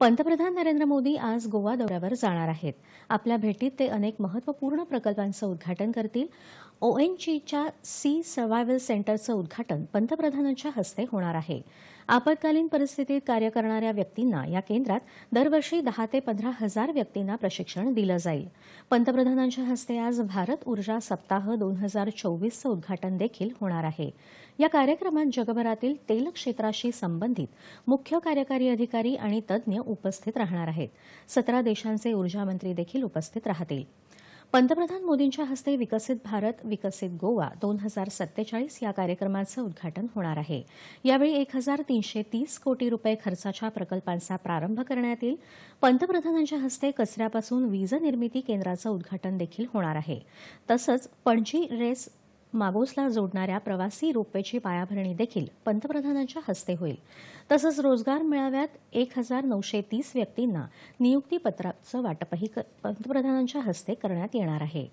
पंतप्रधान नरेंद्र मोदी आज गोवा दौऱ्यावर जाणार आहेत. आपल्या भेटीत ते अनेक महत्त्वपूर्ण प्रकल्पांचं उद्घाटन करतील. ओएनजीच्या सी सर्व्हायव्हल सेंटरचं उद्घाटन पंतप्रधानांच्या हस्ते होणार आहे. आपत्कालीन परिस्थितीत कार्य करणाऱ्या व्यक्तींना या केंद्रात दरवर्षी दहा ते पंधरा हजार व्यक्तींना प्रशिक्षण दिलं जाईल. पंतप्रधानांच्या हस्ते आज भारत ऊर्जा सप्ताह दोन हजार चोवीसचं उद्घाटन देखील होणार आहे. या कार्यक्रमात जगभरातील तेल क्षेत्राशी संबंधित मुख्य कार्यकारी अधिकारी आणि तज्ज्ञ उपस्थित राहणार आहेत. सतरा देशांचे ऊर्जा मंत्री देखील उपस्थित राहतील. पंतप्रधान मोदींच्या हस्ते विकसित भारत विकसित गोवा दोन हजार सत्तेचाळीस या कार्यक्रमाचं उद्घाटन होणार आहे. यावेळी एक हजार तीनशे तीस कोटी रुपये खर्चाच्या प्रकल्पांचा प्रारंभ करण्यात येईल. पंतप्रधानांच्या हस्ते कचऱ्यापासून वीज निर्मिती केंद्राचं उद्घाटन देखील होणार आहे. तसंच पणजी रेस मागोसला जोडणाऱ्या प्रवासी रोपवेची पायाभरणी देखील पंतप्रधानांच्या हस्ते होईल. तसंच रोजगार मेळाव्यात एक हजार नऊशे तीस व्यक्तींना नियुक्तीपत्राचं वाटपही पंतप्रधानांच्या हस्ते करण्यात येणार आहे.